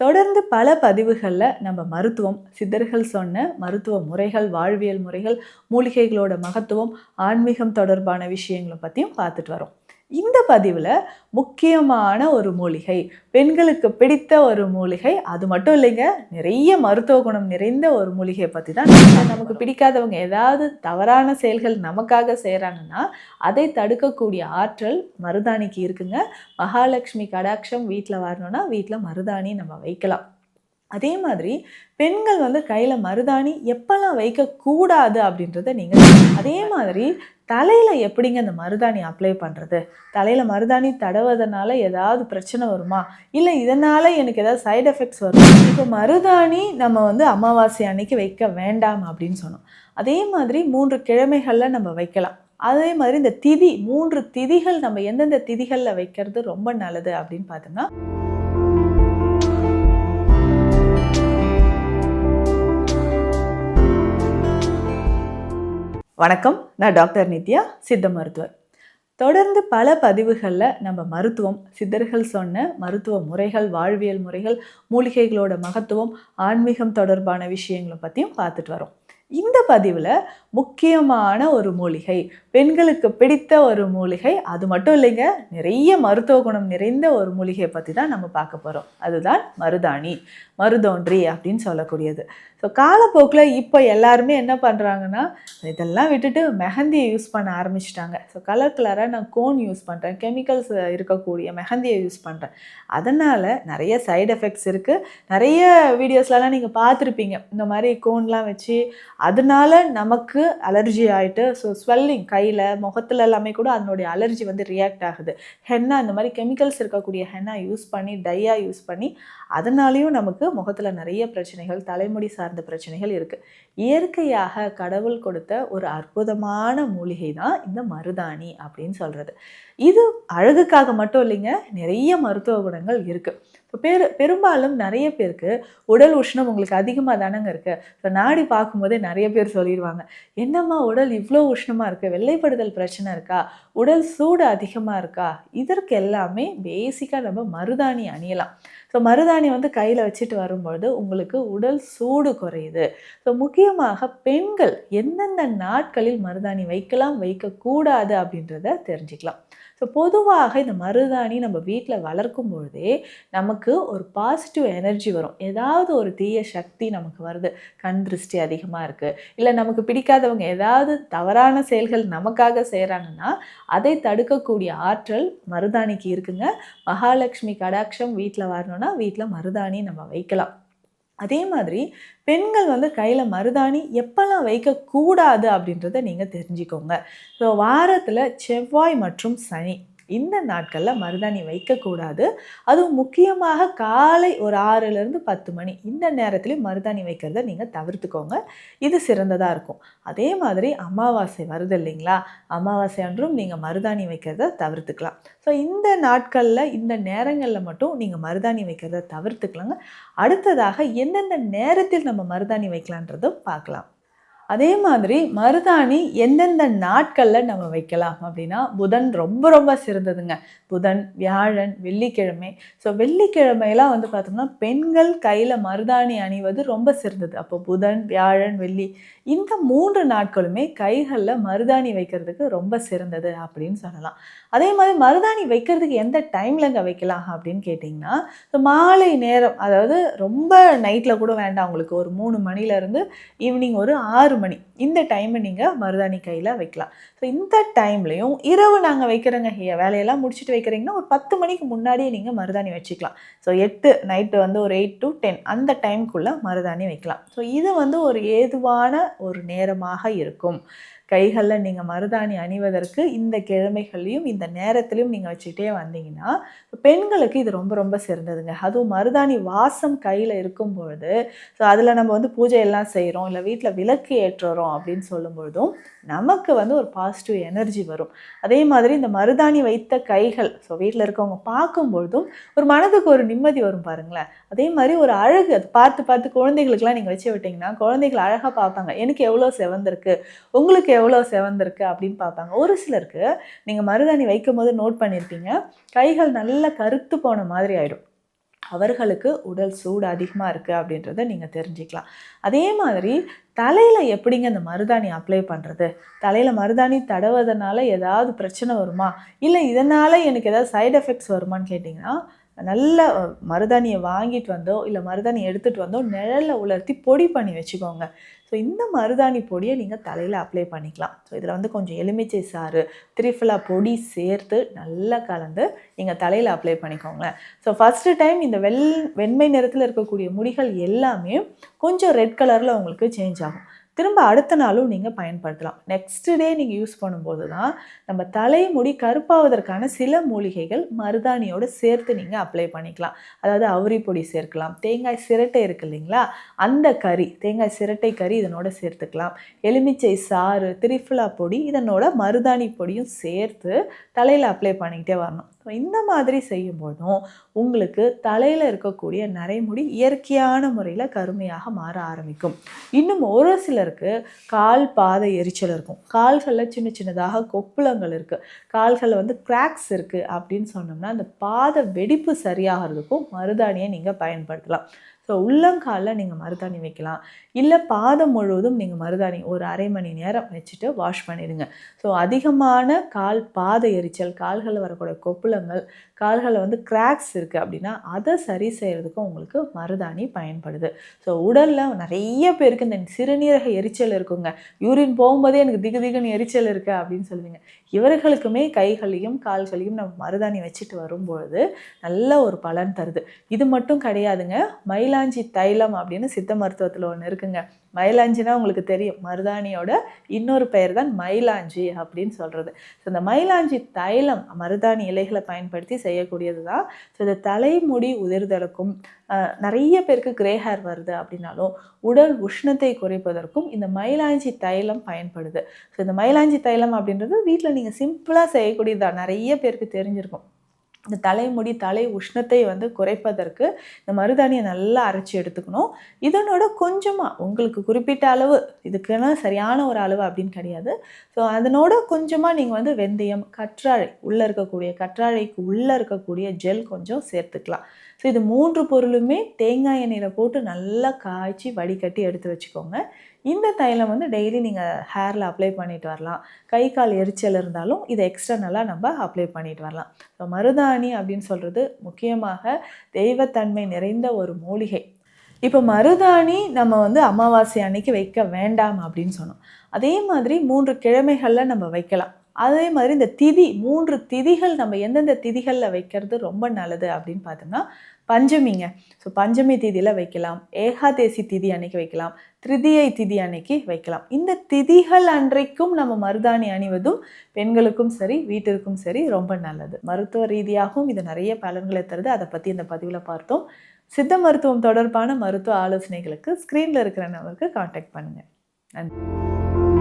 தொடர்ந்து பல பதிவுகளில் நம்ம மருத்துவம் சித்தர்கள் சொன்ன மருத்துவ முறைகள் வாழ்வியல் முறைகள் மூலிகைகளோட மகத்துவம் ஆன்மீகம் தொடர்பான விஷயங்களை பற்றியும் பார்த்துட்டு வரோம். இந்த பதிவில் முக்கியமான ஒரு மூலிகை பெண்களுக்கு பிடித்த ஒரு மூலிகை அது மட்டும் இல்லைங்க நிறைய மருத்துவ குணம் நிறைந்த ஒரு மூலிகையை பற்றி தான் நமக்கு பிடிக்காதவங்க ஏதாவது தவறான செயல்கள் நமக்காக செய்கிறாங்கன்னா அதை தடுக்கக்கூடிய ஆற்றல் மருதாணிக்கு இருக்குங்க. மகாலட்சுமி கடாட்சம் வீட்டில் வரணும்னா வீட்டில் மருதாணி நம்ம வைக்கலாம். அதே மாதிரி பெண்கள் வந்து கையில் மருதாணி எப்போல்லாம் வைக்கக்கூடாது அப்படின்றத நீங்கள் அதே மாதிரி தலையில் எப்படிங்க அந்த மருதாணி அப்ளை பண்ணுறது தலையில் மருதாணி தடவதனால ஏதாவது பிரச்சனை வருமா? இல்லை இதனால் எனக்கு ஏதாவது சைடு எஃபெக்ட்ஸ் வருமா? இப்போ மருதாணி நம்ம வந்து அமாவாசை அன்னைக்கு வைக்க வேண்டாம் அப்படின்னு சொன்னோம். அதே மாதிரி மூன்று கிழமைகளில் நம்ம வைக்கலாம். அதே மாதிரி இந்த திதி மூன்று திதிகள் நம்ம எந்தெந்த திதிகளில் வைக்கிறது ரொம்ப நல்லது அப்படின்னு பார்த்தோம்னா வணக்கம். நான் டாக்டர் நித்யா சித்த மருத்துவர். தொடர்ந்து பல பதிவுகளில் நம்ம மருத்துவம் சித்தர்கள் சொன்ன மருத்துவ முறைகள் வாழ்வியல் முறைகள் மூலிகைகளோட மகத்துவம் ஆன்மீகம் தொடர்பான விஷயங்களை பற்றியும் பார்த்துட்டு வரோம். இந்த பதிவில் முக்கியமான ஒரு மூலிகை. பெண்களுக்கு பிடித்த ஒரு மூலிகை. அது மட்டும் இல்லைங்க நிறைய மருத்துவ குணம் நிறைந்த ஒரு மூலிகையை பற்றி தான் நம்ம பார்க்க போகிறோம் அதுதான் மருதாணி மருதோன்றி அப்படின்னு சொல்லக்கூடியது. ஸோ காலப்போக்கில் இப்போ எல்லாருமே என்ன பண்ணுறாங்கன்னா இதெல்லாம் விட்டுட்டு மெஹந்தியை யூஸ் பண்ண ஆரம்பிச்சிட்டாங்க. ஸோ கலர் கலராக நான் கோன் யூஸ் பண்ணுறேன் கெமிக்கல்ஸ் இருக்கக்கூடிய மெஹந்தியை யூஸ் பண்ணுறேன் அதனால் நிறைய சைடு எஃபெக்ட்ஸ் இருக்குது நிறைய வீடியோஸ்லலாம் நீங்கள் பார்த்துருப்பீங்க. இந்த மாதிரி கோன்லாம் வச்சு அதனால நமக்கு அலர்ஜி ஆகிட்டு ஸோ ஸ்வெல்லிங் கையில் முகத்தில் எல்லாமே கூட அதனுடைய அலர்ஜி வந்து ரியாக்ட் ஆகுது. ஹென்னா இந்த மாதிரி கெமிக்கல்ஸ் இருக்கக்கூடிய ஹென்னா யூஸ் பண்ணி டையாக யூஸ் பண்ணி அதனாலேயும் நமக்கு முகத்தில் நிறைய பிரச்சனைகள் தலைமுடி சார்ந்த பிரச்சனைகள் இருக்குது இயற்கையாக கடவுள் கொடுத்த ஒரு அற்புதமான மூலிகை தான் இந்த மருதாணி அப்படின்னு சொல்கிறது இது அழகுக்காக மட்டும் இல்லைங்க நிறைய மருத்துவ குணங்கள் இருக்குது பெரு பெரும்பாலும் நிறைய பேருக்கு உடல் உஷ்ணம் உங்களுக்கு அதிகமாக தானங்க இருக்குது ஸோ நாடி பார்க்கும்போதே நிறைய பேர் சொல்லிடுவாங்க என்னம்மா உடல் இவ்வளோ உஷ்ணமாக இருக்குது வெள்ளைப்படுதல் பிரச்சனை இருக்கா? உடல் சூடு அதிகமாக இருக்கா? இதற்கு எல்லாமே பேசிக்காக நம்ம மருதாணி அணியலாம். ஸோ மருதாணி வந்து கையில் வச்சுட்டு வரும்பொழுது உங்களுக்கு உடல் சூடு குறையுது. ஸோ முக்கியமாக பெண்கள் எந்தெந்த நாட்களில் மருதாணி வைக்கலாம் வைக்கக்கூடாது அப்படின்றத தெரிஞ்சுக்கலாம். ஸோ பொதுவாக இந்த மருதாணி நம்ம வீட்டில் வளர்க்கும் பொழுதே நமக்கு ஒரு பாசிட்டிவ் எனர்ஜி வரும். ஏதாவது ஒரு தீய சக்தி நமக்கு வருது. கண் திருஷ்டி அதிகமாக இருக்குது இல்லை நமக்கு பிடிக்காதவங்க ஏதாவது தவறான செயல்கள் நமக்காக செய்கிறாங்கன்னா அதை தடுக்கக்கூடிய ஆற்றல் மருதாணிக்கு இருக்குங்க. மகாலட்சுமி கடாட்சம் வீட்டில் வரணும்னா வீட்டில் மருதாணி நம்ம வைக்கலாம். அதே மாதிரி பெண்கள் வந்து கையில் மருதாணி எப்போல்லாம் வைக்கக்கூடாது அப்படின்றத நீங்கள் தெரிஞ்சுக்கோங்க. ஸோ வாரத்தில் செவ்வாய் மற்றும் சனி. இந்த நாட்களில் மருதாணி வைக்கக்கூடாது. அதுவும் முக்கியமாக காலை ஒரு ஆறுலேருந்து பத்து மணி இந்த நேரத்துலேயும் மருதாணி வைக்கிறத நீங்கள் தவிர்த்துக்கோங்க. இது சிறந்ததாக இருக்கும். அதே மாதிரி அமாவாசை வருது இல்லைங்களா? அமாவாசை அன்றும் நீங்கள் மருதாணி வைக்கிறத தவிர்த்துக்கலாம். ஸோ இந்த நாட்களில் இந்த நேரங்களில் மட்டும் நீங்கள் மருதாணி வைக்கிறத தவிர்த்துக்கலாங்க. அடுத்ததாக எந்தெந்த நேரத்தில் நம்ம மருதாணி வைக்கலான்றதும் பார்க்கலாம். அதே மாதிரி மருதாணி எந்தெந்த நாட்களில் நம்ம வைக்கலாம் அப்படின்னா புதன் ரொம்ப ரொம்ப சிறந்ததுங்க. புதன் வியாழன் வெள்ளிக்கிழமை. ஸோ வெள்ளிக்கிழமையெல்லாம் வந்து பார்த்தோம்னா பெண்கள் கையில் மருதாணி அணிவது ரொம்ப சிறந்தது. அப்போ புதன் வியாழன் வெள்ளி இந்த மூன்று நாட்களுமே கைகளில் மருதாணி வைக்கிறதுக்கு ரொம்ப சிறந்தது அப்படின்னு சொல்லலாம். அதே மாதிரி மருதாணி வைக்கிறதுக்கு எந்த டைம்லங்க வைக்கலாம் அப்படின்னு கேட்டிங்கன்னா மாலை நேரம் அதாவது ரொம்ப நைட்டில் கூட வேண்டாம் உங்களுக்கு ஒரு மூணு மணிலேருந்து ஈவினிங் ஒரு ஆறு மணி இந்த டைமை நீங்கள் மருதாணி கையில் வைக்கலாம். ஸோ இந்த டைம்லையும் இரவு நாங்கள் வைக்கிறோங்க வேலையெல்லாம் முடிச்சுட்டு வைக்கிறீங்கன்னா ஒரு பத்து மணிக்கு முன்னாடியே நீங்கள் மருதாணி வச்சுக்கலாம். ஸோ எட்டு நைட்டு வந்து ஒரு எயிட் டு டென் அந்த டைம்குள்ளே மருதாணி வைக்கலாம். ஸோ இது வந்து ஒரு ஏதுவான ஒரு நேரமாக இருக்கும். கைகளில் நீங்கள் மருதாணி அணிவதற்கு இந்த கிழமைகள்லையும் இந்த நேரத்துலையும் நீங்கள் வச்சுக்கிட்டே வந்தீங்கன்னா பெண்களுக்கு இது ரொம்ப ரொம்ப சிறந்ததுங்க. அதுவும் மருதாணி வாசம் கையில் இருக்கும் பொழுது ஸோ அதில் நம்ம வந்து பூஜை எல்லாம் செய்கிறோம் இல்லை வீட்டில் விளக்கு ஏற்றுறோம் அப்படின்னு சொல்லும்பொழுதும் நமக்கு வந்து ஒரு பாசிட்டிவ் எனர்ஜி வரும். அதே மாதிரி இந்த மருதாணி வைத்த கைகள் ஸோ வீட்டில் இருக்கவங்க பார்க்கும்பொழுதும் ஒரு மனதுக்கு ஒரு நிம்மதி வரும் பாருங்களேன். அதே மாதிரி ஒரு அழகு அது பார்த்து பார்த்து குழந்தைகளுக்குலாம் நீங்கள் வச்சு விட்டிங்கன்னா குழந்தைகள் அழகாக பார்ப்பாங்க. எனக்கு எவ்வளோ செவந்திருக்கு உங்களுக்கு எவ்வளோ செவந்திருக்கு அப்படின்னு பார்ப்பாங்க. ஒரு சிலருக்கு நீங்கள் மருதாணி வைக்கும் போது நோட் பண்ணியிருப்பீங்க கைகள் நல்லா கருத்து போன மாதிரி ஆயிடும். அவர்களுக்கு உடல் சூடு அதிகமாக இருக்குது அப்படின்றத நீங்கள் தெரிஞ்சுக்கலாம். அதே மாதிரி தலையில் எப்படிங்க இந்த மருதாணி அப்ளை பண்ணுறது தலையில் மருதாணி தடவதனால ஏதாவது பிரச்சனை வருமா? இல்லை இதனால் எனக்கு ஏதாவது சைடு எஃபெக்ட்ஸ் வருமான்னு கேட்டிங்கன்னா நல்ல மருதாணியை வாங்கிட்டு வந்தோ இல்லை மருதாணி எடுத்துகிட்டு வந்தோ நிழலில் உலர்த்தி பொடி பண்ணி வச்சுக்கோங்க. ஸோ இந்த மருதாணி பொடியை நீங்கள் தலையில் அப்ளை பண்ணிக்கலாம். ஸோ இதில் வந்து கொஞ்சம் எலுமிச்சை சாறு திரிஃபிலா பொடி சேர்த்து நல்லா கலந்து நீங்கள் தலையில் அப்ளை பண்ணிக்கோங்களேன் ஸோ ஃபஸ்ட்டு டைம் இந்த வெள் வெண்மை நிறத்தில் இருக்கக்கூடிய முடிகள் எல்லாமே கொஞ்சம் ரெட் கலரில் உங்களுக்கு சேஞ்ச் ஆகும். திரும்ப அடுத்த நாளும் நீங்கள் பயன்படுத்தலாம். நெக்ஸ்ட் டே நீங்கள் யூஸ் பண்ணும்போது தான் நம்ம தலைமுடி கருப்பாவதற்கான சில மூலிகைகள் மருதாணியோடு சேர்த்து நீங்கள் அப்ளை பண்ணிக்கலாம். அதாவது அவுரி பொடி சேர்க்கலாம். தேங்காய் சிரட்டை இருக்கு இல்லைங்களா? அந்த கறி தேங்காய் சிரட்டை கறி இதனோட சேர்த்துக்கலாம். எலுமிச்சை சாறு திரிஃபுலா பொடி இதனோட மருதாணி பொடியும் சேர்த்து தலையில் அப்ளை பண்ணிக்கிட்டே வரணும். ஸோ இந்த மாதிரி செய்யும்போதும் உங்களுக்கு தலையில் இருக்கக்கூடிய நரைமுடி இயற்கையான முறையில் கருமையாக மாற ஆரம்பிக்கும். இன்னும் ஒரு சிலருக்கு கால் பாத எரிச்சல் இருக்கும். கால்களில் சின்ன சின்னதாக கொப்புளங்கள் இருக்குது கால்களில் வந்து கிராக்ஸ் இருக்குது அப்படின்னு சொன்னோம்னா அந்த பாத வெடிப்பு சரியாகிறதுக்கும் மருதாணியை நீங்கள் பயன்படுத்தலாம். ஸோ உள்ளங்காலில் நீங்கள் மருதாணி வைக்கலாம். இல்லை பாதம் முழுவதும் நீங்கள் மருதாணி ஒரு அரை மணி நேரம் வச்சுட்டு வாஷ் பண்ணிடுங்க. ஸோ அதிகமான கால் பாத எரிச்சல் கால்களில் வரக்கூடிய கொப்புளங்கள் கால்களில் வந்து கிராக்ஸ் இருக்குது அப்படின்னா அதை சரி செய்கிறதுக்கும் உங்களுக்கு மருதாணி பயன்படுது. ஸோ உடலில் நிறைய பேருக்கு இந்த சிறுநீரக எரிச்சல் இருக்குங்க. யூரின் போகும்போதே எனக்கு திகு திகுன்னு எரிச்சல் இருக்குது அப்படின்னு சொல்லுவீங்க. இவர்களுக்குமே கைகளையும் கால்களையும் நம்ம மருதாணி வச்சுட்டு வரும்பொழுது நல்ல ஒரு பலன் தருது. இது மட்டும் கிடையாதுங்க. மயிலாஞ்சி தைலம் அப்படின்னு சித்த மருத்துவத்தில் ஒன்று இருக்குங்க. மயிலாஞ்சினா உங்களுக்கு தெரியும். மருதாணியோட இன்னொரு பெயர் தான் மயிலாஞ்சி அப்படின்னு சொல்கிறது ஸோ இந்த மயிலாஞ்சி தைலம் மருதாணி இலைகளை பயன்படுத்தி செய்யக்கூடியது தான். ஸோ இந்த தலைமுடி உதிர்தலுக்கும் நிறைய பேருக்கு கிரே ஹேர் வருது அப்படின்னாலும் உடல் உஷ்ணத்தை குறைப்பதற்கும் இந்த மயிலாஞ்சி தைலம் பயன்படுது. ஸோ இந்த மயிலாஞ்சி தைலம் அப்படின்றது வீட்டில் நீங்கள் சிம்பிளாக செய்யக்கூடியதான் நிறைய பேருக்கு தெரிஞ்சிருக்கும். இந்த தலைமுடி தலை உஷ்ணத்தை வந்து குறைப்பதற்கு இந்த மருதாணியை நல்லா அரைச்சி எடுத்துக்கணும். இதனோட கொஞ்சமாக உங்களுக்கு குறிப்பிட்ட அளவு இதுக்குன்னா சரியான ஒரு அளவு அப்படின்னு கிடையாது. ஸோ அதனோட கொஞ்சமாக நீங்கள் வந்து வெந்தயம் கற்றாழை உள்ளே இருக்கக்கூடிய கற்றாழைக்கு உள்ளே இருக்கக்கூடிய ஜெல் கொஞ்சம் சேர்த்துக்கலாம். ஸோ இது மூன்று பொருளுமே தேங்காய் எண்ணெயில் போட்டு நல்லா காய்ச்சி வடிகட்டி எடுத்து வச்சுக்கோங்க. இந்த தைலம் வந்து டெய்லி நீங்கள் ஹேரில் அப்ளை பண்ணிட்டு வரலாம். கை கால் எரிச்சல் இருந்தாலும் இதை எக்ஸ்டர்னலாக நம்ம அப்ளை பண்ணிட்டு வரலாம். ஸோ மருதாணி அப்படின்னு சொல்கிறது முக்கியமாக தெய்வத்தன்மை நிறைந்த ஒரு மூலிகை. இப்போ மருதாணி நம்ம வந்து அமாவாசை அன்னைக்கு வைக்க வேண்டாம் அப்படின்னு சொன்னோம். அதே மாதிரி மூன்று கிழமைகளில் நம்ம வைக்கலாம். அதே மாதிரி இந்த திதி மூன்று திதிகள் நம்ம எந்தெந்த திதிகளில் வைக்கிறது ரொம்ப நல்லது அப்படின்னு பார்த்தோம்னா பஞ்சமிங்க. ஸோ பஞ்சமி திதியில் வைக்கலாம். ஏகாதேசி திதி அன்னைக்கு வைக்கலாம். திருதியை திதி அன்னைக்கு வைக்கலாம். இந்த திதிகள் அன்றைக்கும் நம்ம மருதாணி அணிவதும் பெண்களுக்கும் சரி வீட்டிற்கும் சரி ரொம்ப நல்லது. மருத்துவ ரீதியாகவும் இது நிறைய பலன்களை தருது. அதை பற்றி இந்த பதிவில் பார்த்தோம். சித்த மருத்துவம் தொடர்பான மருத்துவ ஆலோசனைகளுக்கு ஸ்க்ரீனில் இருக்கிற நபருக்கு காண்டாக்ட் பண்ணுங்கள் நன்றி.